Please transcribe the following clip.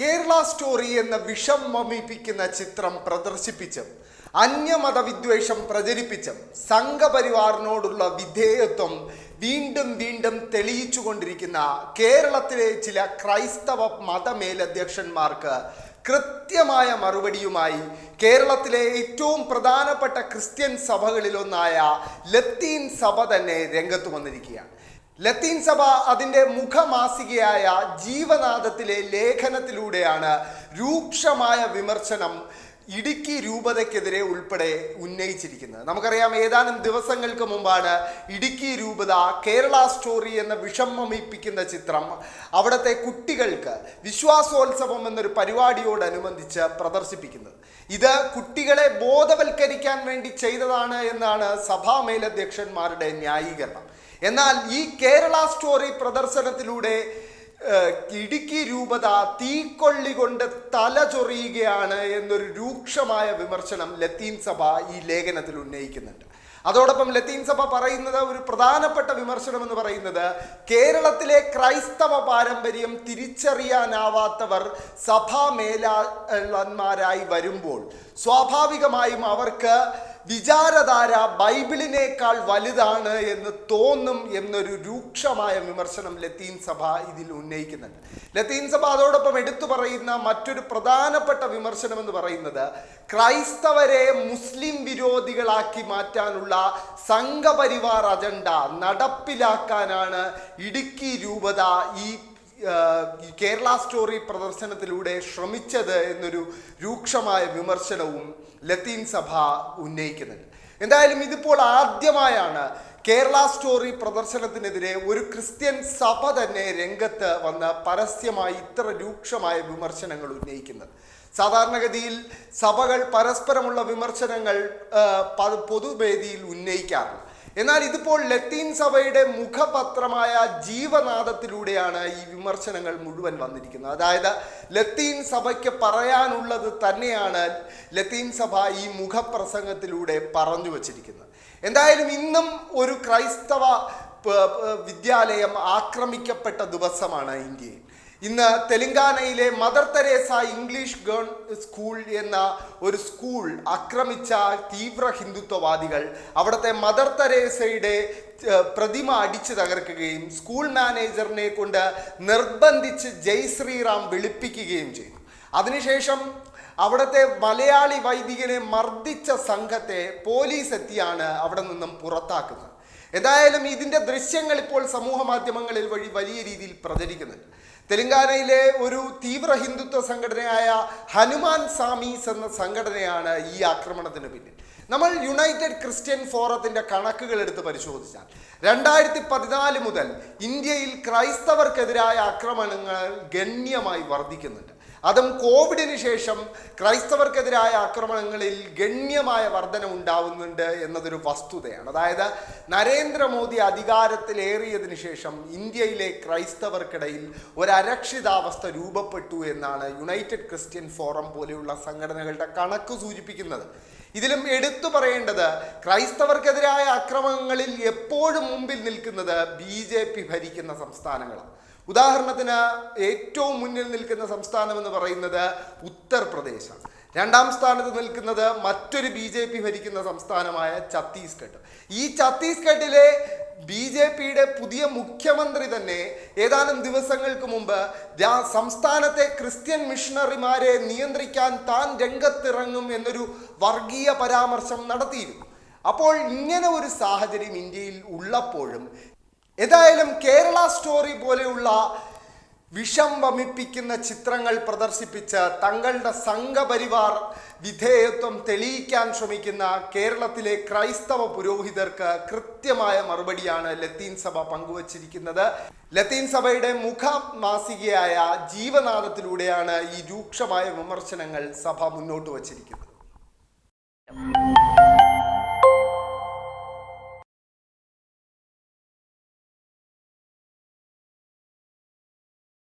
Kerala story എന്ന വിഷം വമിപ്പിക്കുന്ന ചിത്രം പ്രദർശിപ്പിച്ചും അന്യമത വിദ്വേഷം പ്രചരിപ്പിച്ചും സംഘപരിവാറിനോടുള്ള വിധേയത്വം വീണ്ടും വീണ്ടും തെളിയിച്ചു കൊണ്ടിരിക്കുന്ന കേരളത്തിലെ ചില ക്രൈസ്തവ മതമേലധ്യക്ഷന്മാർക്ക് കൃത്യമായ മറുപടിയുമായി കേരളത്തിലെ ഏറ്റവും പ്രധാനപ്പെട്ട ക്രിസ്ത്യൻ സഭകളിലൊന്നായ ലത്തീൻ സഭ തന്നെ രംഗത്ത് വന്നിരിക്കുകയാണ്. ലത്തീൻ സഭ അതിന്റെ മുഖമാസികയായ ജീവനാഥത്തിലെ ലേഖനത്തിലൂടെയാണ് രൂക്ഷമായ വിമർശനം ഇടുക്കി രൂപതയ്ക്കെതിരെ ഉൾപ്പെടെ ഉന്നയിച്ചിരിക്കുന്നത്. നമുക്കറിയാം ഏതാനും ദിവസങ്ങൾക്ക് മുമ്പാണ് ഇടുക്കി രൂപത കേരള സ്റ്റോറി എന്ന വിഷമമിപ്പിക്കുന്ന ചിത്രം അവിടുത്തെ കുട്ടികൾക്ക് വിശ്വാസോത്സവം എന്നൊരു പരിപാടിയോടനുബന്ധിച്ച് പ്രദർശിപ്പിക്കുന്നത്. ഇത് കുട്ടികളെ ബോധവൽക്കരിക്കാൻ വേണ്ടി ചെയ്തതാണ് എന്നാണ് സഭാ മേലധ്യക്ഷന്മാരുടെ ന്യായീകരണം. എന്നാൽ ഈ കേരള സ്റ്റോറി പ്രദർശനത്തിലൂടെ ഇടുക്കി രൂപത തീക്കൊള്ളി കൊണ്ട് തല ചൊറിയുകയാണ് എന്നൊരു രൂക്ഷമായ വിമർശനം ലത്തീൻ സഭ ഈ ലേഖനത്തിൽ ഉന്നയിക്കുന്നുണ്ട്. അതോടൊപ്പം ലത്തീൻ സഭ പറയുന്നത് ഒരു പ്രധാനപ്പെട്ട വിമർശനം എന്ന് പറയുന്നത് കേരളത്തിലെ ക്രൈസ്തവ പാരമ്പര്യം തിരിച്ചറിയാനാവാത്തവർ സഭാ മേലാളന്മാരായി വരുമ്പോൾ സ്വാഭാവികമായും അവർക്ക് വിചാരധാര ബൈബിളിനേക്കാൾ വലുതാണ് എന്ന് തോന്നും എന്നൊരു രൂക്ഷമായ വിമർശനം ലത്തീൻ സഭ ഇതിൽ ഉന്നയിക്കുന്നുണ്ട്. ലത്തീൻ സഭ അതോടൊപ്പം എടുത്തു പറയുന്ന മറ്റൊരു പ്രധാനപ്പെട്ട വിമർശനം എന്ന് പറയുന്നത് ക്രൈസ്തവരെ മുസ്ലിം വിരോധികളാക്കി മാറ്റാനുള്ള സംഘപരിവാർ അജണ്ട നടപ്പിലാക്കാനാണ് ഇടുക്കി രൂപത ഈ കേരള സ്റ്റോറി പ്രദർശനത്തിലൂടെ ശ്രമിച്ചത് എന്നൊരു രൂക്ഷമായ വിമർശനവും ലത്തീൻ സഭ ഉന്നയിക്കുന്നുണ്ട്. എന്തായാലും ഇതിപ്പോൾ ആദ്യമായാണ് കേരള സ്റ്റോറി പ്രദർശനത്തിനെതിരെ ഒരു ക്രിസ്ത്യൻ സഭ തന്നെ രംഗത്ത് വന്ന് പരസ്യമായി ഇത്ര രൂക്ഷമായ വിമർശനങ്ങൾ ഉന്നയിക്കുന്നത്. സാധാരണഗതിയിൽ സഭകൾ പരസ്പരമുള്ള വിമർശനങ്ങൾ പൊതുവേദിയിൽ ഉന്നയിക്കാറുണ്ട്. എന്നാൽ ഇതിപ്പോൾ ലത്തീൻ സഭയുടെ മുഖപത്രമായ ജീവനാദത്തിലൂടെയാണ് ഈ വിമർശനങ്ങൾ മുഴുവൻ വന്നിരിക്കുന്നത്. അതായത് ലത്തീൻ സഭയ്ക്ക് പറയാനുള്ളത് തന്നെയാണ് ലത്തീൻ സഭ ഈ മുഖപ്രസംഗത്തിലൂടെ പറഞ്ഞു വച്ചിരിക്കുന്നത്. എന്തായാലും ഇന്നും ഒരു ക്രൈസ്തവ വിദ്യാലയം ആക്രമിക്കപ്പെട്ട ദിവസമാണ് ഇന്ത്യയിൽ. ഇന്ന് തെലങ്കാനയിലെ Mother Teresa English girl school എന്ന ഒരു സ്കൂൾ ആക്രമിച്ച തീവ്ര ഹിന്ദുത്വവാദികൾ അവിടുത്തെ മദർ തെരേസയുടെ പ്രതിമ അടിച്ചു തകർക്കുകയും സ്കൂൾ മാനേജറിനെ കൊണ്ട് നിർബന്ധിച്ച് ജയ് ശ്രീറാം വിളിപ്പിക്കുകയും ചെയ്തു. അതിനുശേഷം അവിടുത്തെ മലയാളി വൈദികനെ മർദ്ദിച്ച സംഘത്തെ പോലീസ് എത്തിയാണ് അവിടെ നിന്നും പുറത്താക്കുന്നത്. എന്തായാലും ഇതിന്റെ ദൃശ്യങ്ങൾ ഇപ്പോൾ സമൂഹ മാധ്യമങ്ങളിൽ വഴി വലിയ രീതിയിൽ പ്രചരിക്കുന്നുണ്ട്. തെലങ്കാനയിലെ ഒരു തീവ്ര ഹിന്ദുത്വ സംഘടനയായ ഹനുമാൻ സാമീസ് എന്ന സംഘടനയാണ് ഈ ആക്രമണത്തിന് പിന്നിൽ. നമ്മൾ യുണൈറ്റഡ് ക്രിസ്ത്യൻ ഫോറത്തിന്റെ കണക്കുകൾ എടുത്ത് പരിശോധിച്ചാൽ രണ്ടായിരത്തി പതിനാല് മുതൽ ഇന്ത്യയിൽ ക്രൈസ്തവർക്കെതിരായ ആക്രമണങ്ങൾ ഗണ്യമായി വർദ്ധിക്കുന്നുണ്ട്. അതും കോവിഡിന് ശേഷം ക്രൈസ്തവർക്കെതിരായ ആക്രമണങ്ങളിൽ ഗണ്യമായ വർധന ഉണ്ടാവുന്നുണ്ട് എന്നതൊരു വസ്തുതയാണ്. അതായത് നരേന്ദ്രമോദി അധികാരത്തിലേറിയതിനു ശേഷം ഇന്ത്യയിലെ ക്രൈസ്തവർക്കിടയിൽ ഒരു അരക്ഷിതാവസ്ഥ രൂപപ്പെട്ടു എന്നാണ് യുണൈറ്റഡ് ക്രിസ്ത്യൻ ഫോറം പോലെയുള്ള സംഘടനകളുടെ കണക്ക് സൂചിപ്പിക്കുന്നത്. ഇതിലും എടുത്തു പറയേണ്ടത് ക്രൈസ്തവർക്കെതിരായ അക്രമങ്ങളിൽ എപ്പോഴും മുമ്പിൽ നിൽക്കുന്നത് ബി ജെ പി ഭരിക്കുന്ന സംസ്ഥാനങ്ങളാണ്. ഉദാഹരണത്തിന് ഏറ്റവും മുന്നിൽ നിൽക്കുന്ന സംസ്ഥാനം എന്ന് പറയുന്നത് ഉത്തർപ്രദേശാണ്. രണ്ടാം സ്ഥാനത്ത് നിൽക്കുന്നത് മറ്റൊരു ബി ജെ പി ഭരിക്കുന്ന സംസ്ഥാനമായ ഛത്തീസ്ഗഡ്. ഈ ഛത്തീസ്ഗഡിലെ ബി ജെ പിയുടെ പുതിയ മുഖ്യമന്ത്രി തന്നെ ഏതാനും ദിവസങ്ങൾക്ക് മുമ്പ് സംസ്ഥാനത്തെ ക്രിസ്ത്യൻ മിഷണറിമാരെ നിയന്ത്രിക്കാൻ താൻ രംഗത്തിറങ്ങും എന്നൊരു വർഗീയ പരാമർശം നടത്തിയിരുന്നു. അപ്പോൾ ഇങ്ങനെ ഒരു സാഹചര്യം ഇന്ത്യയിൽ ഉള്ളപ്പോഴും ഏതായാലും കേരള സ്റ്റോറി പോലെയുള്ള വിഷം വമിപ്പിക്കുന്ന ചിത്രങ്ങൾ പ്രദർശിപ്പിച്ച് തങ്ങളുടെ സംഘപരിവാർ വിധേയത്വം തെളിയിക്കാൻ ശ്രമിക്കുന്ന കേരളത്തിലെ ക്രൈസ്തവ പുരോഹിതർക്ക് കൃത്യമായ മറുപടിയാണ് ലത്തീൻ സഭ പങ്കുവച്ചിരിക്കുന്നത്. ലത്തീൻ സഭയുടെ മുഖ മാസികയായ ജീവനാദത്തിലൂടെയാണ് ഈ രൂക്ഷമായ വിമർശനങ്ങൾ സഭ മുന്നോട്ട് വച്ചിരിക്കുന്നത്.